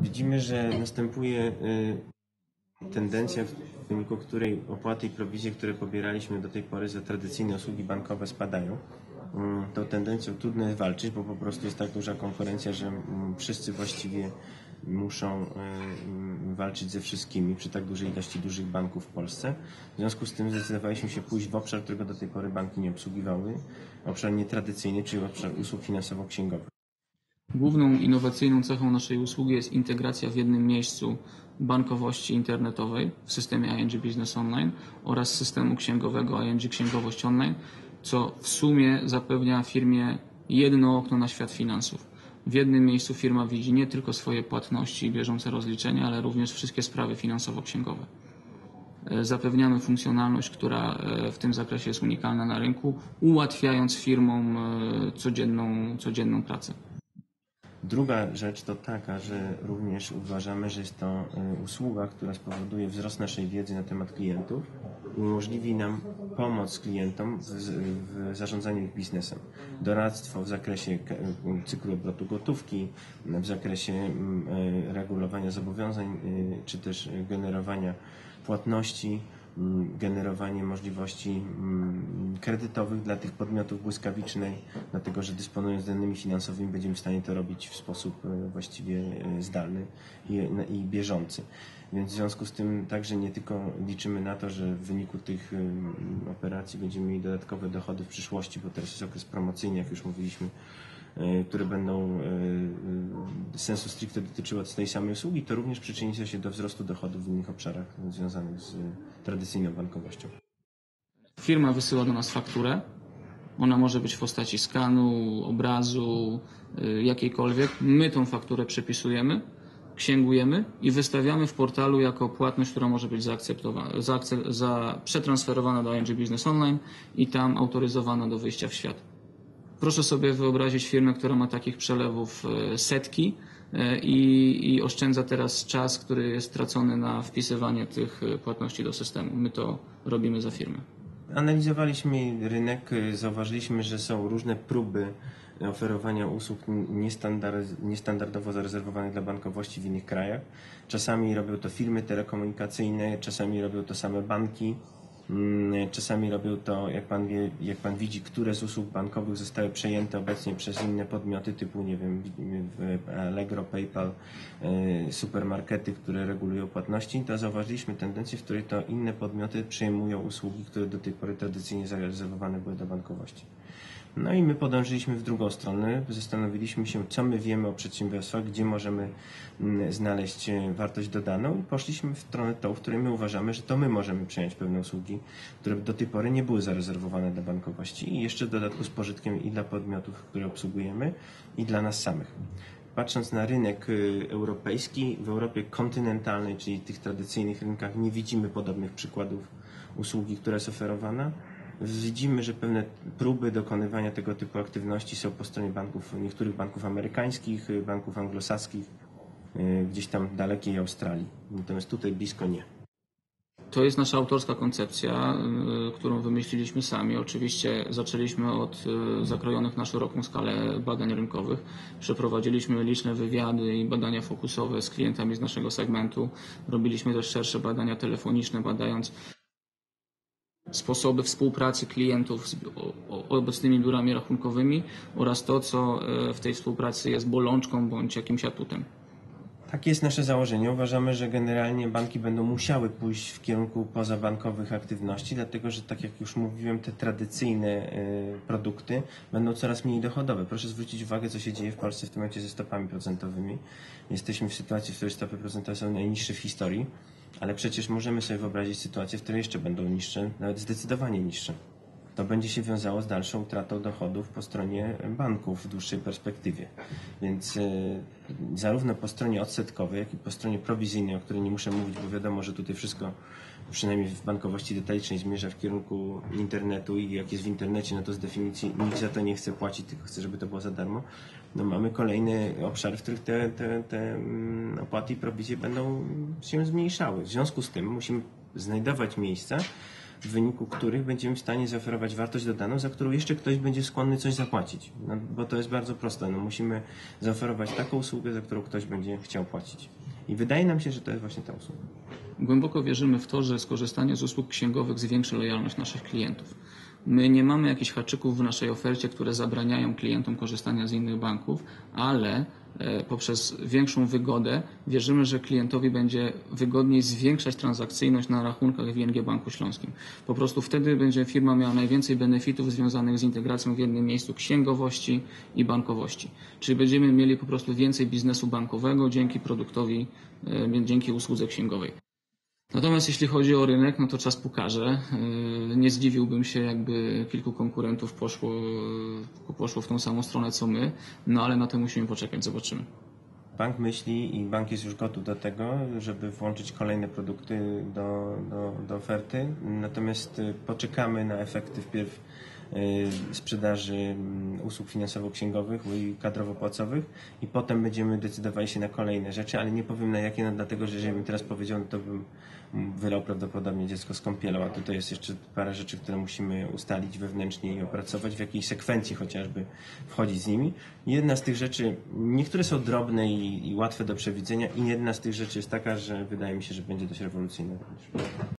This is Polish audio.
Widzimy, że następuje y, tendencja, w wyniku której opłaty i prowizje, które pobieraliśmy do tej pory za tradycyjne usługi bankowe spadają. Mm, Tą tendencją trudno jest walczyć, bo po prostu jest tak duża konkurencja, że mm, wszyscy właściwie muszą y, walczyć ze wszystkimi przy tak dużej ilości dużych banków w Polsce. W związku z tym zdecydowaliśmy się pójść w obszar, którego do tej pory banki nie obsługiwały, obszar nietradycyjny, czyli obszar usług finansowo-księgowych. Główną innowacyjną cechą naszej usługi jest integracja w jednym miejscu bankowości internetowej w systemie ING Business Online oraz systemu księgowego ING Księgowość Online, co w sumie zapewnia firmie jedno okno na świat finansów. W jednym miejscu firma widzi nie tylko swoje płatności i bieżące rozliczenia, ale również wszystkie sprawy finansowo-księgowe. E, Zapewniamy funkcjonalność, która e, w tym zakresie jest unikalna na rynku, ułatwiając firmom e, codzienną, codzienną pracę. Druga rzecz to taka, że również uważamy, że jest to y, usługa, która spowoduje wzrost naszej wiedzy na temat klientów i umożliwi nam pomoc klientom w, w zarządzaniu ich biznesem. Doradztwo w zakresie y, cyklu obrotu gotówki, w zakresie mm, y, regulowania zobowiązań, czy też generowania płatności, generowanie możliwości mm, kredytowych dla tych podmiotów błyskawicznej, dlatego że dysponując danymi finansowymi będziemy w stanie to robić w sposób e, właściwie e, zdalny i, bieżący. Więc w związku z tym także nie tylko liczymy na to, że w wyniku tych em, operacji będziemy mieli dodatkowe dochody w przyszłości, bo teraz jest okres promocyjny, jak już mówiliśmy, e, które będą e, e, sensu stricte dotyczyły tej samej usługi, to również przyczyni się do wzrostu dochodów w innych obszarach związanych z e, tradycyjną bankowością. Firma wysyła do nas fakturę. Ona może być w postaci skanu, obrazu, jakiejkolwiek. My tą fakturę przepisujemy, księgujemy i wystawiamy w portalu jako płatność, która może być zaakceptowana, zaakce- za, przetransferowana do ING Business Online i tam autoryzowana do wyjścia w świat. Proszę sobie wyobrazić firmę, która ma takich przelewów e, setki e, i, i oszczędza teraz czas, który jest tracony na wpisywanie tych e, płatności do systemu. My to robimy za firmę. Analizowaliśmy rynek, zauważyliśmy, że są różne próby oferowania usług niestandard, niestandardowo zarezerwowanych dla bankowości w innych krajach. Czasami robią to firmy telekomunikacyjne, czasami robią to same banki, czasami robią to, jak pan, wie, jak pan widzi, które z usług bankowych zostały przejęte obecnie przez inne podmioty typu, nie wiem, Allegro, PayPal, y, supermarkety, które regulują płatności, to zauważyliśmy tendencję, w której to inne podmioty przejmują usługi, które do tej pory tradycyjnie zarezerwowane były do bankowości. No i my podążyliśmy w drugą stronę, zastanowiliśmy się, co my wiemy o przedsiębiorstwach, gdzie możemy mm, znaleźć e, wartość dodaną i poszliśmy w stronę tą, w której my uważamy, że to my możemy przejąć pewne usługi, które do tej pory nie były zarezerwowane dla bankowości i jeszcze w dodatku z pożytkiem i dla podmiotów, które obsługujemy i dla nas samych. Patrząc na rynek y, europejski, w Europie kontynentalnej, czyli tych tradycyjnych rynkach, nie widzimy podobnych przykładów usługi, która jest oferowana. Widzimy, że pewne próby dokonywania tego typu aktywności są po stronie banków, niektórych banków amerykańskich, banków anglosaskich, y, gdzieś tam dalekiej Australii. Natomiast tutaj blisko nie. To jest nasza autorska koncepcja, y, którą wymyśliliśmy sami. Oczywiście zaczęliśmy od y, zakrojonych na szeroką skalę badań rynkowych. Przeprowadziliśmy liczne wywiady i badania fokusowe z klientami z naszego segmentu. Robiliśmy też szersze badania telefoniczne, badając sposoby współpracy klientów z obecnymi biurami rachunkowymi oraz to, co y, w tej współpracy jest bolączką bądź jakimś atutem. Takie jest nasze założenie. Uważamy, że generalnie banki będą musiały pójść w kierunku pozabankowych aktywności, dlatego że, tak jak już mówiłem, te tradycyjne y, produkty będą coraz mniej dochodowe. Proszę zwrócić uwagę, co się dzieje w Polsce w tym momencie ze stopami procentowymi. Jesteśmy w sytuacji, w której stopy procentowe są najniższe w historii, ale przecież możemy sobie wyobrazić sytuację, w której jeszcze będą niższe, nawet zdecydowanie niższe. To będzie się wiązało z dalszą utratą dochodów po stronie banków w dłuższej perspektywie. Więc e, zarówno po stronie odsetkowej, jak i po stronie prowizyjnej, o której nie muszę mówić, bo wiadomo, że tutaj wszystko, przynajmniej w bankowości detalicznej, zmierza w kierunku internetu i jak jest w internecie, no to z definicji nikt za to nie chce płacić, tylko chce, żeby to było za darmo. No mamy kolejne obszary, w których te, te, te mm, opłaty i prowizje będą się zmniejszały. W związku z tym musimy znajdować miejsca, w wyniku których będziemy w stanie zaoferować wartość dodaną, za którą jeszcze ktoś będzie skłonny coś zapłacić. No, bo to jest bardzo proste. No, musimy zaoferować taką usługę, za którą ktoś będzie chciał płacić. I wydaje nam się, że to jest właśnie ta usługa. Głęboko wierzymy w to, że skorzystanie z usług księgowych zwiększy lojalność naszych klientów. My nie mamy jakichś haczyków w naszej ofercie, które zabraniają klientom korzystania z innych banków, ale e, poprzez większą wygodę wierzymy, że klientowi będzie wygodniej zwiększać transakcyjność na rachunkach w ING Banku Śląskim. Po prostu wtedy będzie firma miała najwięcej benefitów związanych z integracją w jednym miejscu księgowości i bankowości. Czyli będziemy mieli po prostu więcej biznesu bankowego dzięki produktowi, e, dzięki usłudze księgowej. Natomiast jeśli chodzi o rynek, no to czas pokaże. Yy, Nie zdziwiłbym się, jakby kilku konkurentów poszło, poszło w tą samą stronę co my, no ale na to musimy poczekać, zobaczymy. Bank myśli i bank jest już gotów do tego, żeby włączyć kolejne produkty do, do, do oferty. Natomiast y, poczekamy na efekty wpierw sprzedaży mm, usług finansowo-księgowych i kadrowo-płacowych i potem będziemy decydowali się na kolejne rzeczy, ale nie powiem na jakie, no dlatego że jeżeli bym teraz powiedział, no to bym wylał prawdopodobnie dziecko z kąpielą, a tutaj jest jeszcze parę rzeczy, które musimy ustalić wewnętrznie i opracować, w jakiej sekwencji chociażby wchodzić z nimi. Jedna z tych rzeczy, niektóre są drobne i, i łatwe do przewidzenia i jedna z tych rzeczy jest taka, że wydaje mi się, że będzie dość rewolucyjna.